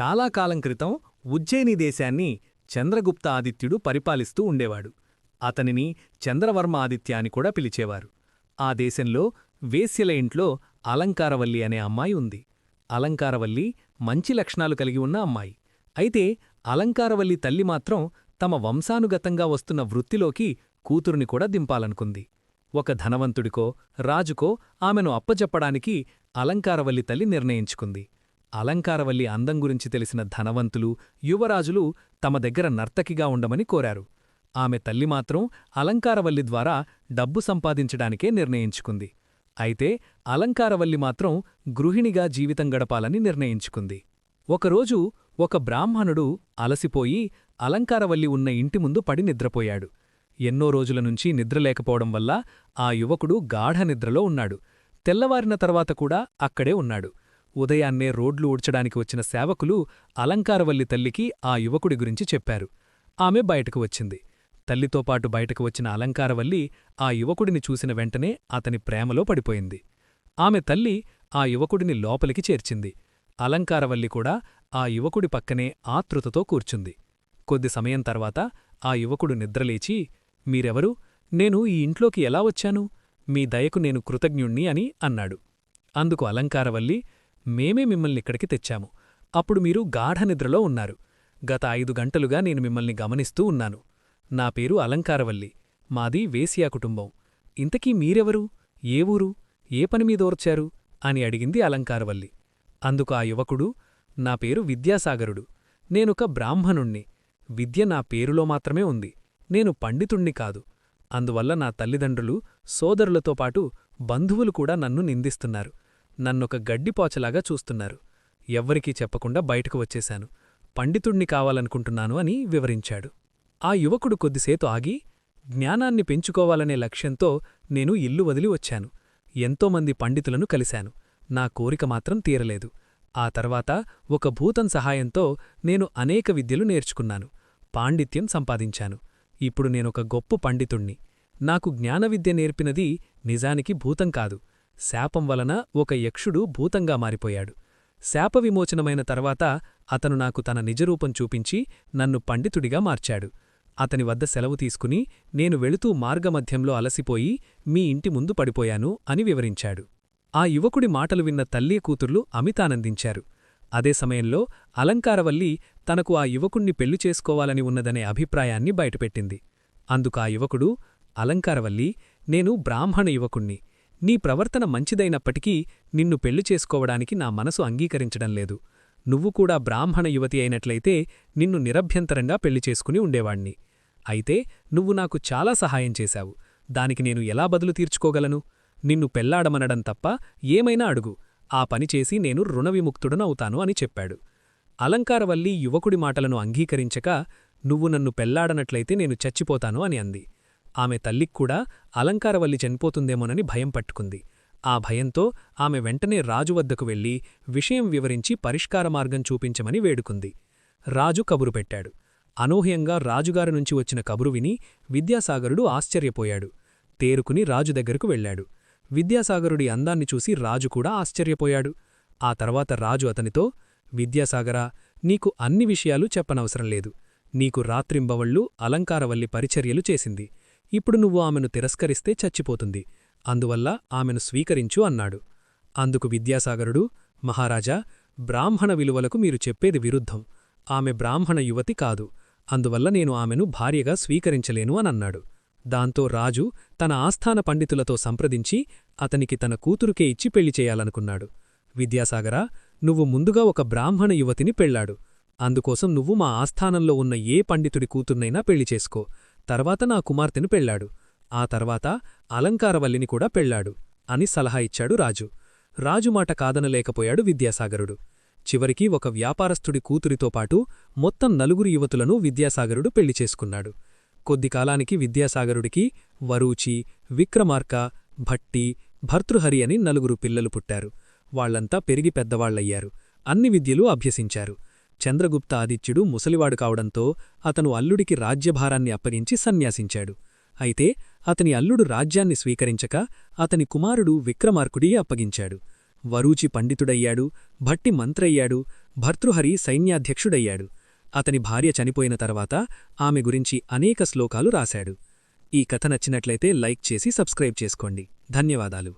చాలా కాలం క్రితం ఉజ్జయిని దేశాన్ని చంద్రగుప్త ఆదిత్యుడు పరిపాలిస్తూ ఉండేవాడు. అతనిని చంద్రవర్మ ఆదిత్య అని కూడా పిలిచేవారు. ఆ దేశంలో వేశ్యల ఇంట్లో అలంకారవల్లి అనే అమ్మాయి ఉంది. అలంకారవల్లి మంచి లక్షణాలు కలిగి ఉన్న అమ్మాయి. అయితే అలంకారవల్లి తల్లి మాత్రం తమ వంశానుగతంగా వస్తున్న వృత్తిలోకి కూతురుని కూడా దింపాలనుకుంది. ఒక ధనవంతుడికో రాజుకో ఆమెను అప్పజెప్పడానికి అలంకారవల్లి తల్లి నిర్ణయించుకుంది. అలంకారవల్లి అందం గురించి తెలిసిన ధనవంతులు యువరాజులు తమ దగ్గర నర్తకిగా ఉండమని కోరారు. ఆమె తల్లి మాత్రం అలంకారవల్లి ద్వారా డబ్బు సంపాదించడానికే నిర్ణయించుకుంది. అయితే అలంకారవల్లి మాత్రం గృహిణిగా జీవితం గడపాలని నిర్ణయించుకుంది. ఒకరోజు ఒక బ్రాహ్మణుడు అలసిపోయి అలంకారవల్లి ఉన్న ఇంటి ముందు పడి నిద్రపోయాడు. ఎన్నో రోజుల నుంచి నిద్రలేకపోవడం వల్ల ఆ యువకుడు గాఢనిద్రలో ఉన్నాడు. తెల్లవారిన తర్వాత కూడా అక్కడే ఉన్నాడు. ఉదయాన్నే రోడ్లు ఊడ్చడానికి వచ్చిన సేవకులు అలంకారవల్లి తల్లికి ఆ యువకుడి గురించి చెప్పారు. ఆమె బయటకు వచ్చింది. తల్లితో పాటు బయటకు వచ్చిన అలంకారవల్లి ఆ యువకుడిని చూసిన వెంటనే అతని ప్రేమలో పడిపోయింది. ఆమె తల్లి ఆ యువకుడిని లోపలికి చేర్చింది. అలంకారవల్లి కూడా ఆ యువకుడి పక్కనే ఆతృతతో కూర్చుంది. కొద్ది సమయం తర్వాత ఆ యువకుడు నిద్రలేచి మీరెవరు? నేను ఈ ఇంట్లోకి ఎలా వచ్చాను? మీ దయకు నేను కృతజ్ఞుణ్ణి అని అన్నాడు. అందుకు అలంకారవల్లి మేమే మిమ్మల్నిక్కడికి తెచ్చాము. అప్పుడు మీరు గాఢనిద్రలో ఉన్నారు. గత ఐదు గంటలుగా నేను మిమ్మల్ని గమనిస్తూ ఉన్నాను. నా పేరు అలంకారవల్లి. మాది వేసియా కుటుంబం. ఇంతకీ మీరెవరు? ఏ ఊరు? ఏ పనిమీదోర్చారు అని అడిగింది అలంకారవల్లి. అందుకు ఆ యువకుడు నా పేరు విద్యాసాగరుడు. నేనొక బ్రాహ్మణుణ్ణి. విద్య నా పేరులో మాత్రమే ఉంది. నేను పండితుణ్ణి కాదు. అందువల్ల నా తల్లిదండ్రులు సోదరులతో పాటు బంధువులు కూడా నన్ను నిందిస్తున్నారు. నన్నొక గడ్డిపోచలాగా చూస్తున్నారు. ఎవ్వరికీ చెప్పకుండా బయటకు వచ్చేశాను. పండితుణ్ణి కావాలనుకుంటున్నాను అని వివరించాడు. ఆ యువకుడు కొద్దిసేతు ఆగి జ్ఞానాన్ని పెంచుకోవాలనే లక్ష్యంతో నేను ఇల్లు వదిలి వచ్చాను. ఎంతోమంది పండితులను కలిశాను. నా కోరిక మాత్రం తీరలేదు. ఆ తర్వాత ఒక భూతం సహాయంతో నేను అనేక విద్యలు నేర్చుకున్నాను. పాండిత్యం సంపాదించాను. ఇప్పుడు నేనొక గొప్ప పండితుణ్ణి. నాకు జ్ఞానవిద్య నేర్పినది నిజానికి భూతం కాదు. శాపం వలన ఒక యక్షుడు భూతంగా మారిపోయాడు. శాప విమోచనమైన తర్వాత అతను నాకు తన నిజరూపం చూపించి నన్ను పండితుడిగా మార్చాడు. అతని వద్ద సెలవు తీసుకుని నేను వెళుతూ మార్గమధ్యంలో అలసిపోయి మీ ఇంటి ముందు పడిపోయాను అని వివరించాడు. ఆ యువకుడి మాటలు విన్న తల్లి కూతుర్లు అమితానందించారు. అదే సమయంలో అలంకారవల్లి తనకు ఆ యువకుణ్ణి పెళ్ళి చేసుకోవాలని ఉన్నదనే అభిప్రాయాన్ని బయటపెట్టింది. అందుకా యువకుడు అలంకారవల్లి నేను బ్రాహ్మణ యువకుణ్ణి. నీ ప్రవర్తన మంచిదైనప్పటికీ నిన్ను పెళ్ళి చేసుకోవడానికి నా మనసు అంగీకరించడం లేదు. నువ్వు కూడా బ్రాహ్మణ యువతి అయినట్లయితే నిన్ను నిరభ్యంతరంగా పెళ్ళి చేసుకుని ఉండేవాణ్ణి. అయితే నువ్వు నాకు చాలా సహాయం చేశావు. దానికి నేను ఎలా బదులు తీర్చుకోగలను? నిన్ను పెళ్ళాడమనడం తప్ప ఏమైనా అడుగు. ఆ పనిచేసి నేను రుణవిముక్తుడనవుతాను అని చెప్పాడు. అలంకారవల్లి యువకుడి మాటలను అంగీకరించక నువ్వు నన్ను పెళ్ళాడనట్లయితే నేను చచ్చిపోతాను అని అంది. ఆమె తల్లిక్కూడా అలంకారవల్లి చనిపోతుందేమోనని భయం పట్టుకుంది. ఆ భయంతో ఆమె వెంటనే రాజు వద్దకు వెళ్ళి విషయం వివరించి పరిష్కార మార్గం చూపించమని వేడుకుంది. రాజు కబురు పెట్టాడు. అనూహ్యంగా రాజుగారి నుంచి వచ్చిన కబురు విని విద్యాసాగరుడు ఆశ్చర్యపోయాడు. తేరుకుని రాజు దగ్గరకు వెళ్ళాడు విద్యాసాగరుడి అందాన్ని చూసి రాజు కూడా ఆశ్చర్యపోయాడు. ఆ తర్వాత రాజు అతనితో విద్యాసాగరా నీకు అన్ని విషయాలు చెప్పనవసరం లేదు. నీకు రాత్రింబవళ్ళు అలంకారవల్లి పరిచర్యలు చేసింది. ఇప్పుడు నువ్వు ఆమెను తిరస్కరిస్తే చచ్చిపోతుంది. అందువల్ల ఆమెను స్వీకరించు అన్నాడు. అందుకు విద్యాసాగరుడు మహారాజా బ్రాహ్మణ విలువలకు మీరు చెప్పేది విరుద్ధం. ఆమె బ్రాహ్మణ యువతి కాదు. అందువల్ల నేను ఆమెను భార్యగా స్వీకరించలేను అనన్నాడు దాంతో రాజు తన ఆస్థాన పండితులతో సంప్రదించి అతనికి తన కూతురుకే ఇచ్చి పెళ్ళి చేయాలనుకున్నాడు. విద్యాసాగరా నువ్వు ముందుగా ఒక బ్రాహ్మణ యువతిని పెళ్ళాడు. అందుకోసం నువ్వు మా ఆస్థానంలో ఉన్న ఏ పండితుడి కూతుర్నైనా పెళ్ళి చేసుకో. తర్వాత నా కుమార్తెను పెళ్ళాడు ఆ తర్వాత అలంకారవల్లిని కూడా పెళ్ళాడు అని సలహా ఇచ్చాడు రాజు. రాజుమాట కాదనలేకపోయాడు విద్యాసాగరుడు. చివరికి ఒక వ్యాపారస్థుడి కూతురితో పాటు మొత్తం నలుగురు యువతులను విద్యాసాగరుడు పెళ్ళి చేసుకున్నాడు. కొద్ది కాలానికి విద్యాసాగరుడికి వరూచి విక్రమార్క భట్టి భర్తృహరి అని నలుగురు పిల్లలు పుట్టారు. వాళ్ళంతా పెరిగి పెద్దవాళ్ళయ్యారు. అన్ని విద్యలు అభ్యసించారు. చంద్రగుప్త ఆదిత్యుడు ముసలివాడు కావడంతో అతను అల్లుడికి రాజ్యభారాన్ని అప్పగించి సన్యాసించాడు. అయితే అతని అల్లుడు రాజ్యాన్ని స్వీకరించక అతని కుమారుడు విక్రమార్కుడి అప్పగించాడు. వరూచి పండితుడయ్యాడు భట్టి మంత్రయ్యాడు భర్తృహరి సైన్యాధ్యక్షుడయ్యాడు. అతని భార్య చనిపోయిన తర్వాత ఆమె గురించి అనేక శ్లోకాలు రాశాడు. ఈ కథ నచ్చినట్లయితే లైక్ చేసి సబ్స్క్రైబ్ చేసుకోండి. ధన్యవాదాలు.